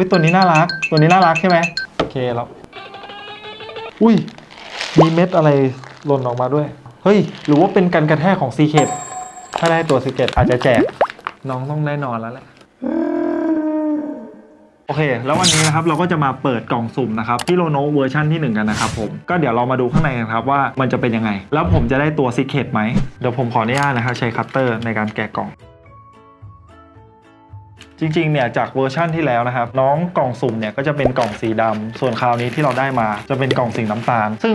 ฮ้ยตัวนี้น่ารัก ตัวนี้น่ารักใช่ไหมโอเคแล้วอุ้ย มีเม็ดอะไรหล่นออกมาด้วย เฮ้ย หรือว่าเป็นการกระแทกของซีเคดถ้าได้ตัวซีเคดอาจจะแจก น้องต้องได้นอนแล้วแหละโอเค แล้ววันนี้นะครับเราก็จะมาเปิดกล่องสุ่มนะครับที่โลโนเวอร์ชันที่ 1 กันนะครับผม ก็เดี๋ยวเรามาดูข้างในกันครับว่ามันจะเป็นยังไง แล้วผมจะได้ตัวซีเคดไหมเดี๋ยวผมขออนุญาตนะครับใช้คัตเตอร์ในการแกะกล่อง จริงๆเนี่ยจากเวอร์ชั่นที่แล้วนะครับน้องกล่องสุ่มเนี่ยก็จะเป็นกล่องสีดำส่วนคราวนี้ที่เราได้มาจะเป็นกล่องสีน้ำตาล ซึ่ง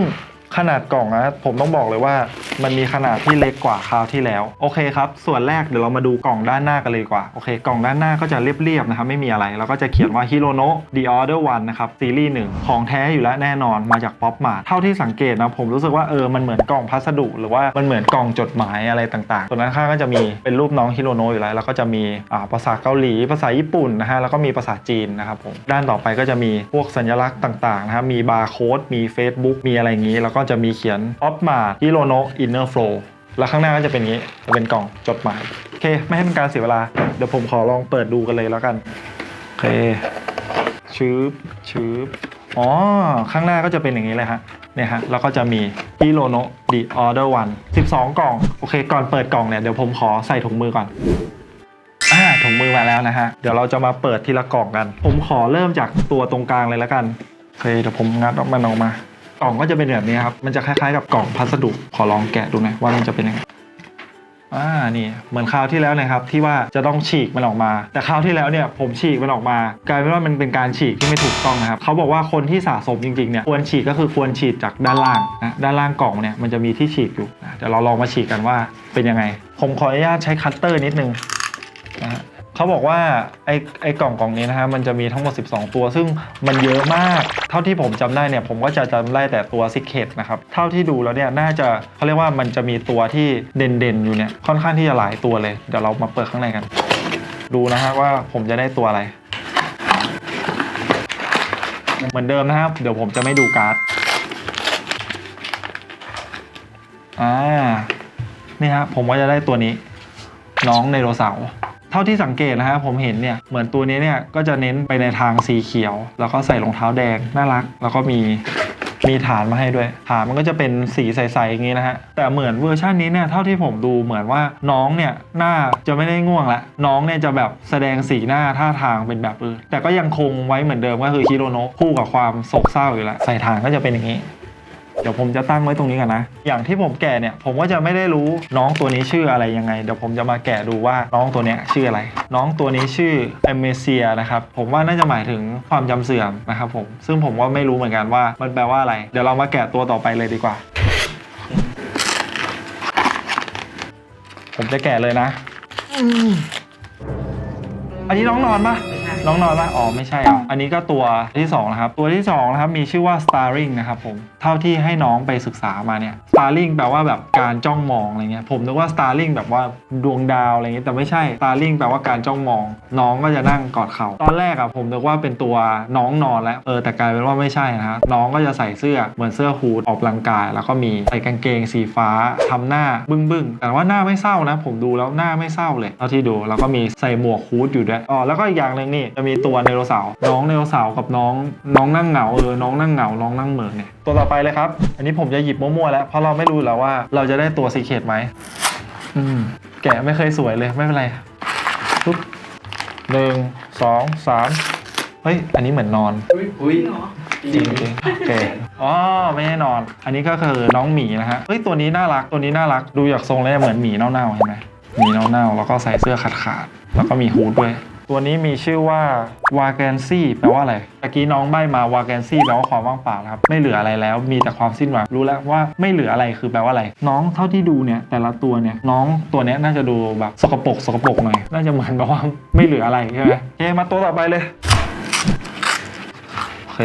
ขนาดกล่องนะผมต้องบอกเลยว่ามันมีขนาดที่เล็กกว่าคราวที่แล้ว โอเคครับ ส่วนแรกเดี๋ยวเรามาดูกล่องด้านหน้ากันเลยดีกว่าโอเค กล่องด้านหน้าก็จะเรียบๆนะครับไม่มีอะไรแล้วก็จะเขียนว่า Hirono The Order One นะครับซีรีส์หนึ่งของแท้อยู่แล้วแน่นอนมาจากป๊อปมาเท่าที่สังเกตนะผมรู้สึกว่าเออมันเหมือนกล่องพัสดุ หรือว่ามันเหมือนกล่องจดหมายอะไรต่างๆส่วนด้านข้างก็จะมีเป็นรูปน้องฮิโรโนะอยู่แล้วแล้วก็จะมีอ่าภาษาเกาหลีภาษาญี่ปุ่นนะฮะแล้วก็มีภาษาจีนนะครับผมด้านต่อไปก็จะมีพวกสัญลักษณ์ต่างๆนะครับมีบาร์โค้ดมี Facebook มีอะไรอย่างนี้แล้วก็จะมีเขียนออฟมาฮิโรโนะอินเนอร์โฟลแล้วข้างหน้าก็จะเป็นงนี้เป็นกล่องจดหมายโอเค ไม่ให้เป็นการเสียเวลา เดี๋ยวผมขอลองเปิดดูกันเลยแล้วกันโอเคชืบชืบอ๋อ ข้างหน้าก็จะเป็นอย่างนี้เลยฮะเนี่ยฮะแล้วก็จะมี h i r o n o The Order One 12 กล่อง โอเค ก่อนเปิดกล่องเนี่ย เดี๋ยวผมขอใส่ถุงมือก่อนอ่าถุงมือมาแล้วนะฮะ เดี๋ยวเราจะมาเปิดทีละกล่องกัน ผมขอเริ่มจากตัวตรงกลางเลยแล้วกันโอเคเดี๋ยวผมงัดออกมันออกมา กล่องก็จะเป็นแบบนี้ครับ มันจะคล้ายๆกับกล่องพัสดุ ขอลองแกะดูหน่อยว่ามันจะเป็นยังไงอ่านี่เหมือนคราวที่แล้วนะครับที่ว่าจะต้องฉีกมันออกมา แต่คราวที่แล้วเนี่ยผมฉีกมันออกมากลายเป็นว่ามันเป็นการฉีกที่ไม่ถูกต้องนะครับเขาบอกว่าคนที่สะสมจริงๆเนี่ยควรฉีกก็คือควรฉีกจากด้านล่างนะด้านล่างกล่องเนี่ยมันจะมีที่ฉีกอยู่นะเดี๋ยวเราลองมาฉีกกันว่าเป็นยังไง ผมขออนุญาตใช้คัตเตอร์นิดนึงนะฮะ เขาบอกว่าไอ้ไอ้กล่องกล่องนี้นะฮะมันจะมีทั้งหมด 12 ตัว ซึ่งมันเยอะมาก เท่าที่ผมจำได้เนี่ยผมก็จะจำได้แต่ตัวซิกเคตนะครับ เท่าที่ดูแล้วเนี่ยน่าจะเขาเรียกว่ามันจะมีตัวที่เด่นๆอยู่เนี่ยค่อนข้างที่จะหลายตัวเลย เดี๋ยวเรามาเปิดข้างในกัน ดูนะฮะว่าผมจะได้ตัวอะไร เหมือนเดิมนะครับ เดี๋ยวผมจะไม่ดูการ์ดอ่านี่ฮะผมว่าจะได้ตัวนี้ น้องไดโนเสาร์ เท่าที่สังเกตนะฮะผมเห็นเนี่ยเหมือนตัวนี้เนี่ยก็จะเน้นไปในทางสีเขียว แล้วก็ใส่รองเท้าแดงน่ารัก แล้วก็มีมีฐานมาให้ด้วย ฐานมันก็จะเป็นสีใสๆอย่างนี้นะฮะ แต่เหมือนเวอร์ชันนี้เนี่ยเท่าที่ผมดูเหมือนว่าน้องเนี่ยหน้าจะไม่ได้ง่วงละ น้องเนี่ยจะแบบแสดงสีหน้าท่าทางเป็นแบบเออแต่ก็ยังคงไว้เหมือนเดิมก็คือฮิโรโนะคู่กับความโศกเศร้าอยู่ล้วใส่ฐานก็จะเป็นอย่างนี้ เดี๋ยวผมจะตั้งไว้ตรงนี้กันนะ อย่างที่ผมแกะเนี่ยผมก็จะไม่ได้รู้น้องตัวนี้ชื่ออะไรยังไง เดี๋ยวผมจะมาแกะดูว่าน้องตัวเนี้ยชื่ออะไร น้องตัวนี้ชื่อเอเมเซียนะครับผมว่าน่าจะหมายถึงความจำเสื่อมนะครับผมซึ่งผมก็ไม่รู้เหมือนกันว่ามันแปลว่าอะไร เดี๋ยวเรามาแกะตัวต่อไปเลยดีกว่า ผมจะแกะเลยนะ อันนี้น้องนอนปะ น้องนอนปะอ๋อไม่ใช่อะอันนี้ก็ตัวที่2นะครับ ตัวที่2นะครับมีชื่อว่า starring นะครับผม เท่าที่ให้น้องไปศึกษามาเนี่ย starring แปลว่าแบบการจ้องมองอะไรเงี้ย ผมนึกว่า starring แบบว่าดวงดาวอะไรเงี้ย แต่ไม่ใช่ starring แปลว่าการจ้องมอง น้องก็จะนั่งกอดเขาตอนแรกอะผมนึกว่าเป็นตัวน้องนอนแล้ว เออ แต่กลายเป็นว่าไม่ใช่นะฮะ น้องก็จะใส่เสื้อเหมือนเสื้อฮูดออกกำลังกาย แล้วก็มีใส่กางเกงสีฟ้าทำหน้าบึ้งบึ้งๆแต่ว่าหน้าไม่เศร้านะ ผมดูแล้วหน้าไม่เศร้าเลยเท่าที่ดู แล้วก็มีใส่หมวกฮูดอยู่ด้วย อ๋อ แล้วก็อีกอย่างหนึ่งนี่จะมีตัวไดโนเสาร์น้องไดโนเสาร์กับน้อง น้องนั่งเหงาเออน้องนั่งเหงาน้องนั่งเหมือเนี่ยตัวต่อไปเลยครับ อันนี้ผมจะหยิบมั่วๆแล้วเพราะเราไม่รู้อยู่แล้วว่าเราจะได้ตัวซีเคทไหมอืมแกะไม่เคยสวยเลยไม่เป็นไรปุ๊บหนึ่งสองสามเฮ้ยอันนี้เหมือนนอนอุ้ยจริงจริงโอเคอ๋อไม่แน่นอน อันนี้ก็คือน้องหมีนะฮะเฮ้ยตัวนี้น่ารักตัวนี้น่ารักดูจากทรงแล้วเหมือนหมีเน่าๆเห็นไหมหมีเน่าๆแล้วก็ใส่เสื้อขาดๆแล้วก็มีฮูดด้วย ตัวนี้มีชื่อว่าวาแกนซี่แปลว่าอะไรตะกี้น้องใบมาวาแกนซี่แปลว่าความว่างเปล่าครับ ไม่เหลืออะไรแล้วมีแต่ความสิ้นหวังรู้แล้วว่าไม่เหลืออะไรคือแปลว่าอะไร น้องเท่าที่ดูเนี่ยแต่ละตัวเนี่ยน้องตัวเนี้ยน่าจะดูแบบสกปรกสกปรกหน่อยน่าจะเหมือนแบบว่าไม่เหลืออะไรใช่ไหมโอเคมาตัวต่อไปเลยโอเค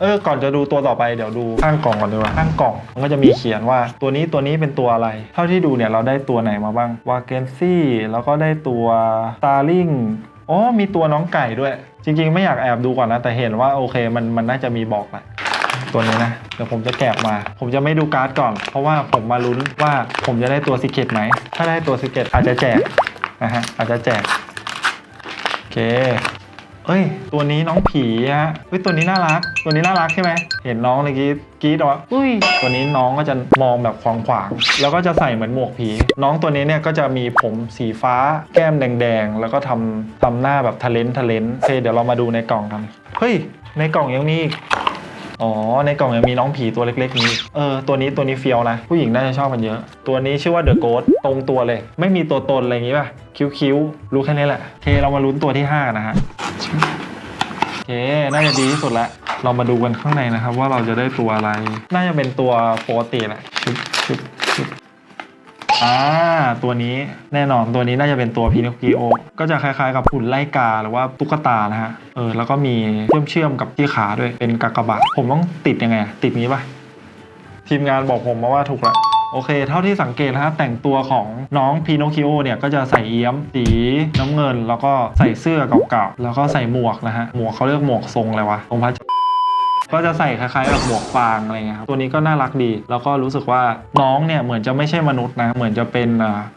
เออ ก่อนจะดูตัวต่อไปเดี๋ยวดูข้างกล่องก่อนดีกว่าข้างกล่อง มันก็จะมีเขียนว่าตัวนี้ตัวนี้เป็นตัวอะไร เท่าที่ดูเนี่ยเราได้ตัวไหนมาบ้างวาเกนซี่ แล้วก็ได้ตัวตาลิง อ๋อมีตัวน้องไก่ด้วย จริง ๆ ไม่อยากแอบดูก่อนนะ แต่เห็นว่าโอเคมันมันน่าจะมีบอกแหละตัวนี้นะเดี๋ยวผมจะแกะมา ผมจะไม่ดูการ์ดก่อน เพราะว่าผมมาลุ้นว่าผมจะได้ตัวซิเกตไหมถ้าได้ตัวซิเกตอาจจะแจกนะฮะอาจจะแจกโอเคเอ้ย ตัวนี้น้องผีฮะเฮ้ยตัวนี้น่ารัก ตัวนี้น่ารักใช่ไหมเห็นน้องเลยกรีด กรีดว่าอุ้ย ตัวนี้น้องก็จะมองแบบขวางๆแล้วก็จะใส่เหมือนหมวกผี น้องตัวนี้เนี่ยก็จะมีผมสีฟ้าแก้มแดง ๆ แล้วก็ทำทำหน้าแบบทะเลนทะเลนโอเคเดี๋ยวเรามาดูในกล่องกันเฮ้ย ในกล่องยังมีอีกอ๋อ ในกล่องยังมีน้องผีตัวเล็กๆนี้ เออ ตัวนี้ตัวนี้เฟี้ยวนะ ผู้หญิงน่าจะชอบมันเยอะ ตัวนี้ชื่อว่าเดอะโก t ตรงตัวเลย ไม่มีตัวตนอะไรอย่างงี้ป่ะ คิ้วๆ รู้แค่นี้แหละโอเค เรามาลุ้นตัวที่ 5 นะฮะโอเค น่าจะดีที่สุดละ เรามาดูกันข้างในนะครับ ว่าเราจะได้ตัวอะไร น่าจะเป็นตัวปกติแหละชึบชึบชึบอ่าตัวนี้แน่นอนตัวนี้น่าจะเป็นตัวพินอกิโอ ก็จะคล้ายๆ กับหุ่นไล่กาหรือว่าตุ๊กตานะฮะ เออแล้วก็มีเชื่อมเชื่อมๆกับที่ขาด้วยเป็นกากบาทผมต้องติดยังไงอะติดนี้ปะทีมงานบอกผมมาว่าถูกและ โอเค เท่าที่สังเกตนะฮะแต่งตัวของน้องพีโนคิโอเนี่ยก็จะใส่เอี้ยมสีน้ำเงิน แล้วก็ใส่เสื้อเก่าๆแล้วก็ใส่หมวกนะฮะหมวกเขาเรียกหมวกทรงอะไรวะทรงพระจันทร์ก็จะใส่คล้ายๆแบบหมวกฟางอะไรเงี้ยครับตัวนี้ก็น่ารักดี แล้วก็รู้สึกว่าน้องเนี่ยเหมือนจะไม่ใช่มนุษย์นะเหมือนจะเป็น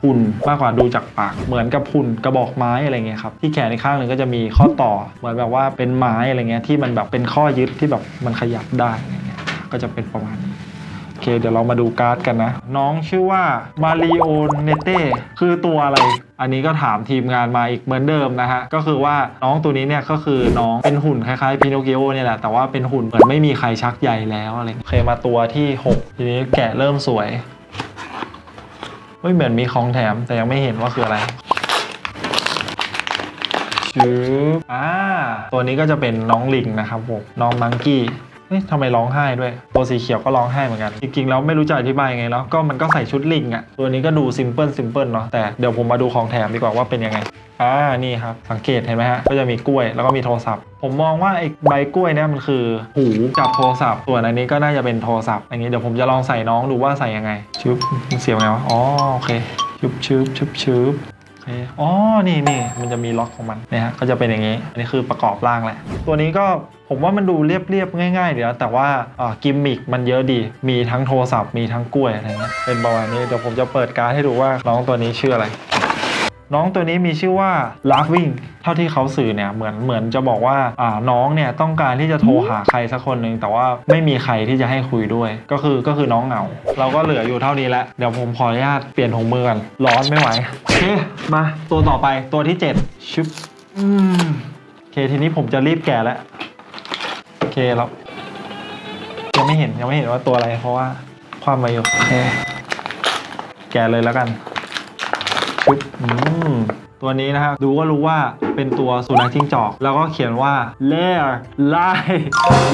หุ่นมากกว่าดูจากปากเหมือนกับหุ่นกระบอกไม้อะไรเงี้ยครับที่แขนอีกข้างหนึ่งก็จะมีข้อต่อเหมือนแบบว่าเป็นไม้อะไรเงี้ยที่มันแบบเป็นข้อยึดที่แบบมันขยับได้อะไรเงี้ยก็จะเป็นประมาณนี้ เคเดี๋ยวเรามาดูการ์ดกันนะ น้องชื่อว่ามาริโอเนเต้คือตัวอะไร อันนี้ก็ถามทีมงานมาอีกเหมือนเดิมนะฮะ ก็คือว่าน้องตัวนี้เนี่ยก็คือน้องเป็นหุ่นคล้ายๆพิโนกิโอเนี่ยแหละ แต่ว่าเป็นหุ่นเหมือนไม่มีใครชักใยแล้วอะไรโอเคมาตัวที่ 6 ทีนี้แกะเริ่มสวยเฮ้ยเหมือนมีของแถมแต่ยังไม่เห็นว่าคืออะไรชืบอ่าตัวนี้ก็จะเป็นน้องลิงนะครับผมน้องมังกี้ เฮ้ยทำไมร้องไห้ด้วย ตัวสีเขียวก็ร้องไห้เหมือนกัน จริงๆ แล้วไม่รู้จะอธิบายไงแล้ว ก็มันก็ใส่ชุดลิงอะ่ะตัวนี้ก็ดูซิมเพิลซิมเพิลเนาะ แต่เดี๋ยวผมมาดูของแถมดีกว่าว่าเป็นยังไง อ่า นี่ครับ สังเกตเห็นไหมฮะ ก็จะมีกล้วยแล้วก็มีโทรศัพท์ ผมมองว่าไอ้ใบกล้วยเนี่ยมันคือหูกับโทรศัพท์ ส่วนอันนี้ก็น่าจะเป็นโทรศัพท์ อันนี้เดี๋ยวผมจะลองใส่น้องดูว่าใส่ยังไง ชึบมันเสียบไงวะ อ๋อ โอเค ชึบชึบชึบชึบโอเคอ๋อ นี่นี่มันจะมีล็อกของมันเนี่ยฮะ ก็จะเป็นอย่างนี้ อันนี้คือประกอบร่างแหละ ตัวนี้ก็ ผมว่ามันดูเรียบๆง่ายๆเดี๋ยวแต่ว่าอ่ากิมมิกมันเยอะดี มีทั้งโทรศัพท์มีทั้งกล้วยอะไรเงี้ยเป็นประมาณนี้เดี๋ยวผมจะเปิดการ์ดให้ดูว่าน้องตัวนี้ชื่ออะไรน้องตัวนี้มีชื่อว่า Laughing เท่าที่เขาสื่อเนี่ยเหมือนเหมือนจะบอกว่าอ่าน้องเนี่ยต้องการที่จะโทรหาใครสักคนหนึ่งแต่ว่าไม่มีใครที่จะให้คุยด้วย ก็คือก็คือน้องเหงา เราก็เหลืออยู่เท่านี้แล้วเดี๋ยวผมขออนุญาตเปลี่ยนถุงมือกันร้อนไม่ไหวโอเคมาตัวต่อไปตัวที่ 7ชึบอืมโอเคทีนี้ผมจะรีบแกะแล้ว เคแล้วยังไม่เห็นยังไม่เห็นว่าตัวอะไร เพราะว่าความมาอยู่โอเคแกเลยแล้วกันชึบอืมตัวนี้นะครับดูก็รู้ว่า เป็นตัวสุนัขจิ้งจอก แล้วก็เขียนว่า l a r ไล่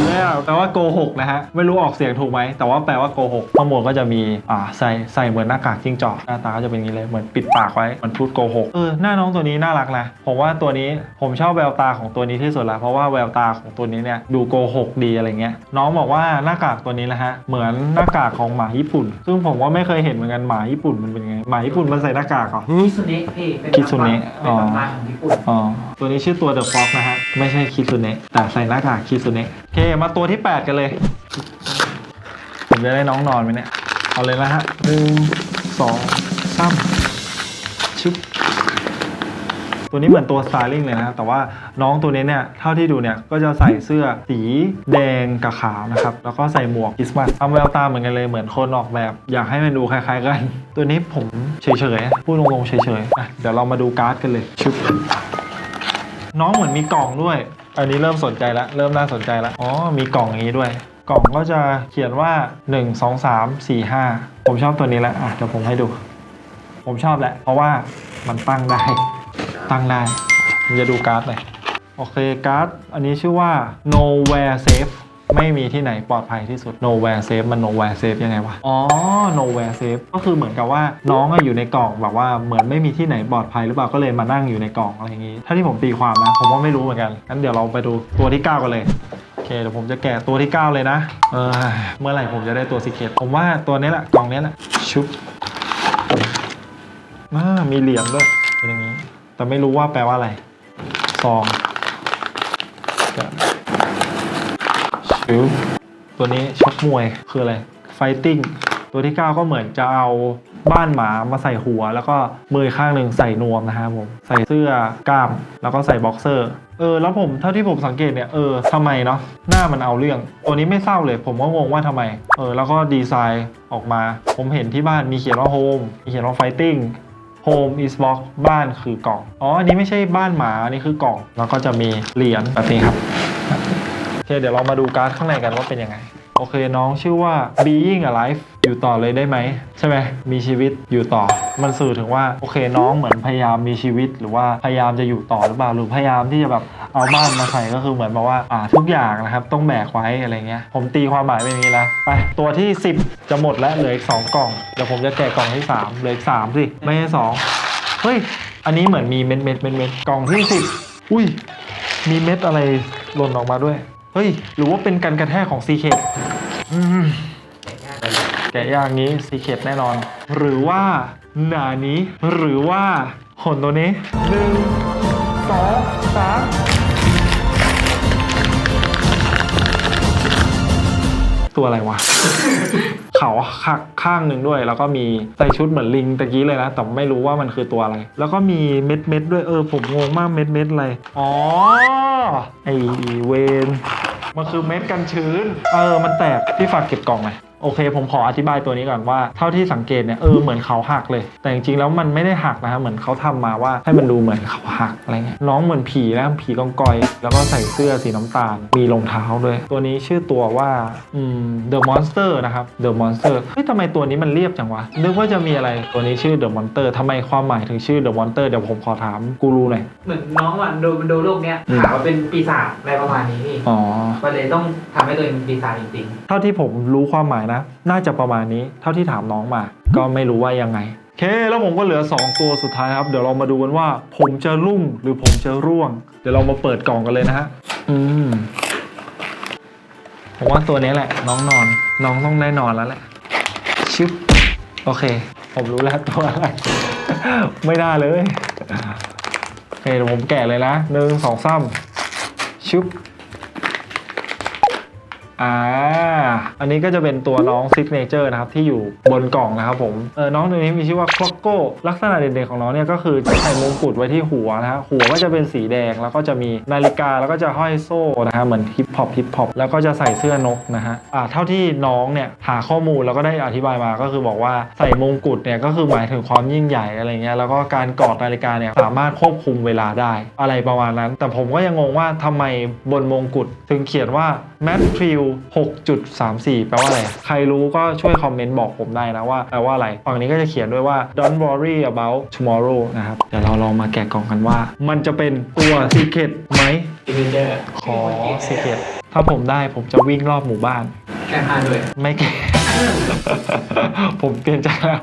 l a r แปลว่าโกหกนะฮะ ไม่รู้ออกเสียงถูกไหม แต่ว่าแปลว่าโกหกข้างบนก็จะมีอ่าใส่ใส่เหมือนหน้ากากจิ้งจอก หน้าตาก็จะเป็นอย่างนี้เลย เหมือนปิดปากไว้เหมันพูดโกหก เออ หน้าน้องตัวนี้น่ารักนะ ผมว่าตัวนี้ผมชอบแววตาของตัวนี้ที่สุดละ เพราะว่าแววตาของตัวนี้เนี่ยดูโกหกดีอะไรเงี้ย น้องบอกว่าหน้ากากตัวนี้นะฮะ เหมือนหน้ากากของหมาญี่ปุ่น ซึ่งผมว่าไม่เคยเห็นเหมือนกันหมาญี่ปุ่นมันเป็นยังไง หมาญี่ปุ่นมันใส่หน้ากากเหรอ คิซุเนะพี่เป็นคิซุเนะ เป็นตำนานของญี่ปุ่น อ๋อตัวนี้ชื่อตัว The Fox นะฮะ ไม่ใช่คิซุเนะแต่ใส่หน้ากากคิซุเนะโอเค มาตัวที่ 8 กันเลย ผมจะได้น้องนอนไหมเนี่ย เอาเลยนะฮะหนึ่งสองสามชึบตัวนี้เหมือนตัวสไตลิ่งเลยนะแต่ว่าน้องตัวนี้เนี่ยเท่าที่ดูเนี่ยก็จะใส่เสื้อสีแดงกับขาวนะครับแล้วก็ใส่หมวกคริสต์มาสทำแววตาเหมือนกันเลยเหมือนคนออกแบบ อยากให้มันดูคล้ายๆกัน ตัวนี้ผมเฉยๆพูดงงๆเฉยๆเดี๋ยวเรามาดูการ์ดกันเลยชึบ น้องเหมือนมีกล่องด้วย อันนี้เริ่มสนใจแล้วเริ่มน่าสนใจแล้วอ๋อมีกล่องอย่างนี้ด้วย กล่องก็จะเขียนว่า 1 2 3 4 5 ผมชอบตัวนี้แล้วอะเดี๋ยวผมให้ดู ผมชอบแหละ เพราะว่ามันตั้งได้ ตั้งได้ผมจะดูการ์ดเลยโอเคการ์ดอันนี้ชื่อว่า nowhere safe ไม่มีที่ไหนปลอดภัยที่สุด nowhere safe มัน nowhere safe ยังไงวะ อ๋อ nowhere safe ก็คือเหมือนกับว่าน้องอะอยู่ในกล่องแบบว่าเหมือนไม่มีที่ไหนปลอดภัยหรือเปล่าก็เลยมานั่งอยู่ในกล่องอะไรอย่างงี้ ถ้าที่ผมตีความนะ ผมว่าไม่รู้เหมือนกันงั้นเดี๋ยวเราไปดูตัวที่ 9 กันเลยโอเคเดี๋ยวผมจะแกะตัวที่ 9 เลยนะ เออเมื่อไหร่ผมจะได้ตัวซีเคทผมว่าตัวนี้แหละกล่องนี้แหละชุบอ่ามีเหรียญด้วยเป็นอย่างนี้ แต่ไม่รู้ว่าแปลว่าอะไรซองิวตัวนี้ชกมวยคืออะไร fighting ตัวที่ 9 ก็เหมือนจะเอาบ้านหมามาใส่หัว แล้วก็มือข้างหนึ่งใส่นวมนะครับผมใส่เสื้อกล้าม แล้วก็ใส่บ็อกเซอร์เออแล้วผมเท่าที่ผมสังเกตเนี่ยเออทำไมเนาะหน้ามันเอาเรื่อง ตัวนี้ไม่เศร้าเลย ผมก็งงว่าทำไม เออแล้วก็ดีไซน์ออกมา ผมเห็นที่บ้านมีเขียนว่า home มีเขียนว่า fighting home is box บ้านคือกล่อง อ๋อ อันนี้ไม่ใช่บ้านหมา อันนี้คือกล่อง แล้วก็จะมีเหรียญแบบนี้ครับ เคเดี๋ยวเรามาดูการ์ดข้างในกันว่าเป็นยังไง โอเคน้องชื่อว่า being alive อยู่ต่อเลยได้ไหม ใช่ไหมมีชีวิตอยู่ต่อ มันสื่อถึงว่าโอเคน้องเหมือนพยายามมีชีวิต หรือว่าพยายามจะอยู่ต่อหรือเปล่าหรือพยายามที่จะแบบเอาบ้านมาใส่ก็คือเหมือนแบบว่าอ่าทุกอย่างนะครับต้องแบกไว้อะไรเงี้ยผมตีความหมายเป็นอย่างนี้นะไปตัวที่ 10 จะหมดแล้วเหลืออีก2กล่องเดี๋ยวผมจะแกะกล่องที่3เหลืออีก3สิไม่ใช่2เฮ้ยอันนี้เหมือนมีเม็ดเม็ดเม็ดเม็ดกล่องที่ 10 อุ้ยมีเม็ดอะไรหล่นออกมาด้วย เฮ้ย หรือว่าเป็นการกระแทกของซีเคดแกะยากนี้ซีเคดแน่นอน หรือว่าหนานี้ หรือว่าหนตัวนี้หนึ่งสองสามตัวอะไรวะ เขาขักข้างหนึ่งด้วย แล้วก็มีใส่ชุดเหมือนลิงตะกี้เลยนะแต่ไม่รู้ว่ามันคือตัวอะไร แล้วก็มีเม็ดเม็ดๆด้วยเออผมงงมากเม็ดเม็ดๆอะไรอ๋อไอเวนมันคือเม็ดกันชื้น เออ มันแตก พี่ฝากเก็บกล่องไหม โอเค ผมขออธิบายตัวนี้ก่อนว่าเท่าที่สังเกตเนี่ยเออเหมือนเขาหักเลย แต่จริงๆแล้วมันไม่ได้หักนะครับเหมือนเขาทำมาว่าให้มันดูเหมือนเขาหักอะไรเงี้ยน้องเหมือนผีนะผีกองกอย แล้วก็ใส่เสื้อสีน้ำตาล มีรองเท้าด้วย ตัวนี้ชื่อตัวว่าอืม The Monster นะครับ The Monster เฮ้ยทำไมตัวนี้มันเรียบจังวะนึกว่าจะมีอะไรตัวนี้ชื่อ The Monster ทำไมความหมายถึงชื่อ The Monster เดี๋ยวผมขอถามกูรูหน่อยเหมือนน้องมันดูมันดูโลกเนี้ยอืมถามว่าเป็นปีศาจอะไรประมาณนี้พี่อ๋อก็เลยต้องทำให้ตัวเองเป็นปีศาจจริงเท่าที่ผมรู้ความหมายนะ น่าจะประมาณนี้เท่าที่ถามน้องมา ก็ไม่รู้ว่ายังไงโอเค แล้วผมก็เหลือ 2 ตัวสุดท้ายครับ เดี๋ยวเรามาดูกันว่า ผมจะรุ่งหรือผมจะร่วง เดี๋ยวเรามาเปิดกล่องกันเลยนะฮะอืมผมว่าตัวนี้แหละ น้องนอน น้องต้องได้นอนแล้วแหละชึบโอเค ผมรู้แล้วตัวอะไร ไม่ได้เลยโอเคเดี๋ยวผมแกะเลยนะหนึ่งสองสามชึบ อ่า อันนี้ก็จะเป็นตัวน้องซิกเนเจอร์นะครับ ที่อยู่บนกล่องนะครับผม เออน้องตัวนี้มีชื่อว่าคล็อกโก้ลักษณะเด่นๆของน้องเนี่ยก็คือจะใส่มงกุฎไว้ที่หัวนะฮะหัวก็จะเป็นสีแดงแล้วก็จะมีนาฬิกาแล้วก็จะห้อยโซ่นะฮะเหมือนฮิปฮอปฮิปฮอปแล้วก็จะใส่เสื้อนกนะฮะอ่าเท่าที่น้องเนี่ยหาข้อมูลแล้วก็ได้อธิบายมาก็คือบอกว่าใส่มงกุฎเนี่ยก็คือหมายถึงความยิ่งใหญ่อะไรเงี้ยแล้วก็การกอดนาฬิกาเนี่ยสามารถควบคุมเวลาได้อะไรประมาณนั้น แต่ผมก็ยังงงว่าทำไมบนมงกุฎถึงเขียนว่า m a t r i l 6.34 แปลว่าอะไร ใครรู้ก็ช่วยคอมเมนต์บอกผมได้นะว่าแปลว่าอะไร ฝั่งนี้ก็จะเขียนด้วยว่า don't worry about tomorrow นะครับ เดี๋ยวเราลองมาแกะกล่องกันว่า มันจะเป็นตัว secret ไหมๆอีเวนเจอร์ขอ secret ถ้าผมได้ผมจะวิ่งรอบหมู่บ้านแค่พาด้วยไม่แกะ ผมเปลี่ยนใจแล้ว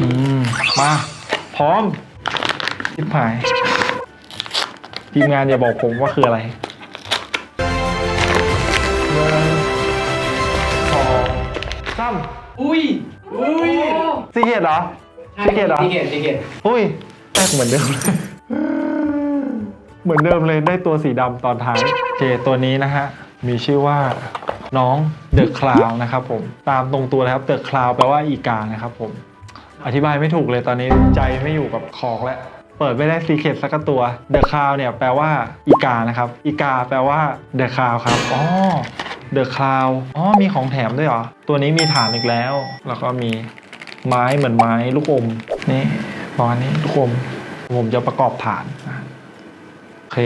อืมมา พร้อมทิพหาย ทีมงานอย่าบอกผมว่าคืออะไรหนึ่ง สองสามอุ้ย อุ้ยซีเกตเหรอซีเกตเหรอซีเกตซีเกตอุ้ยแรกเหมือนเดิมเลยเหมือนเดิมเลยได้ตัวสีดำตอนท้ายโอเคตัวนี้นะฮะ มีชื่อว่าน้องเดอะคลาวนะครับผม ตามตรงตัวนะครับเดอะคลาวแปลว่าอีกานะครับผม อธิบายไม่ถูกเลยตอนนี้ใจไม่อยู่กับของแล้วเปิดไม่ได้ซีเคทสักตัวเดอะคลาวเนี่ยแปลว่าอีกานะครับ อีกาแปลว่าเดอะคลาวครับ อ๋อ เดอะคลาวอ๋อ มีของแถมด้วยเหรอ ตัวนี้มีฐานอีกแล้ว แล้วก็มีไม้เหมือนไม้ลูกอม นี่ประมาณนี้ลูกอม ผมจะประกอบฐานโอเค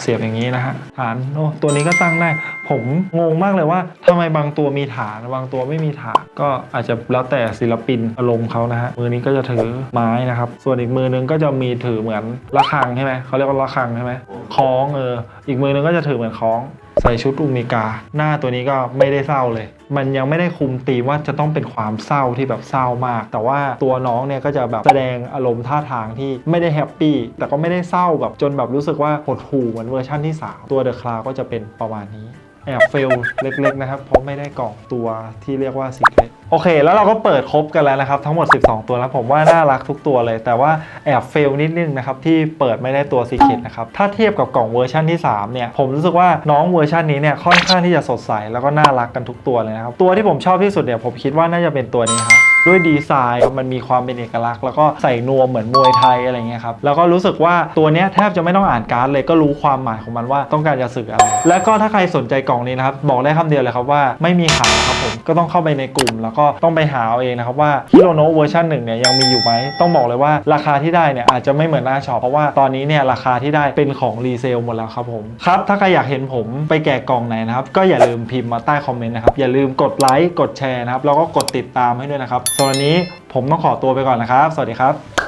เสียบอย่างนี้นะฮะ ฐาน โอ้ ตัวนี้ก็ตั้งได้ ผมงงมากเลยว่าทำไมบางตัวมีฐาน บางตัวไม่มีฐาน ก็อาจจะแล้วแต่ศิลปินอารมณ์เขานะฮะ มือนี้ก็จะถือไม้นะครับ ส่วนอีกมือนึงก็จะมีถือเหมือนระฆังใช่ไหม เขาเรียกว่าระฆังใช่ไหมคล้องเออ อีกมือนึงก็จะถือเหมือนคล้อง ใส่ชุดอุมิกา หน้าตัวนี้ก็ไม่ได้เศร้าเลย มันยังไม่ได้คุมตีว่าจะต้องเป็นความเศร้าที่แบบเศร้ามาก แต่ว่าตัวน้องเนี่ยก็จะแบบแสดงอารมณ์ท่าทางที่ไม่ได้แฮปปี้แต่ก็ไม่ได้เศร้าแบบจนแบบรู้สึกว่าหดหู่เหมือนเวอร์ชั่นที่ 3 ตัวเดอะคลาก็จะเป็นประมาณนี้แอบเฟลเล็กๆนะครับเพราะไม่ได้กล่องตัวที่เรียกว่าสิเล็ก โอเค แล้วเราก็เปิดครบกันแล้วนะครับ ทั้งหมด 12 ตัวแล้วผมว่าน่ารักทุกตัวเลย แต่ว่าแอบเฟลนิดนึงนะครับ ที่เปิดไม่ได้ตัวซีคิดนะครับ ถ้าเทียบกับกล่องเวอร์ชันที่ 3 เนี่ย ผมรู้สึกว่าน้องเวอร์ชันนี้เนี่ยค่อนข้างที่จะสดใส แล้วก็น่ารักกันทุกตัวเลยนะครับ ตัวที่ผมชอบที่สุดเนี่ยผมคิดว่าน่าจะเป็นตัวนี้ครับ ด้วยดีไซน์ครับมันมีความเป็นเอกลักษณ์ แล้วก็ใส่นวมเหมือนมวยไทยอะไรเงี้ยครับแล้วก็รู้สึกว่าตัวเนี้ยแทบจะไม่ต้องอ่านการ์ดเลยก็รู้ความหมายของมันว่าต้องการจะสื่ออะไรแล้วก็ถ้าใครสนใจกล่องนี้นะครับบอกได้คำเดียวเลยครับว่าไม่มีขายครับผมก็ต้องเข้าไปในกลุ่ม แล้วก็ต้องไปหาเอาเองนะครับว่าฮิโรโนะเวอร์ชันหนึ่งเนี่ยยังมีอยู่ไหมต้องบอกเลยว่าราคาที่ได้เนี่ยอาจจะไม่เหมือนหน้าช็อปเพราะว่าตอนนี้เนี่ยราคาที่ได้เป็นของรีเซลหมดแล้วครับผมครับถ้าใครอยากเห็นผมไปแกะกล่องไหนนะครับก็อย่าลืมพิมพ์มาใต้คอมเมนต์นะครับอย่าลืมกดไลค์กดแชร์นะครับแล้วก็กดติดตามให้ด้วยนะครับส่วันนี้ผมต้องขอตัวไปก่อนนะครับ สวัสดีครับ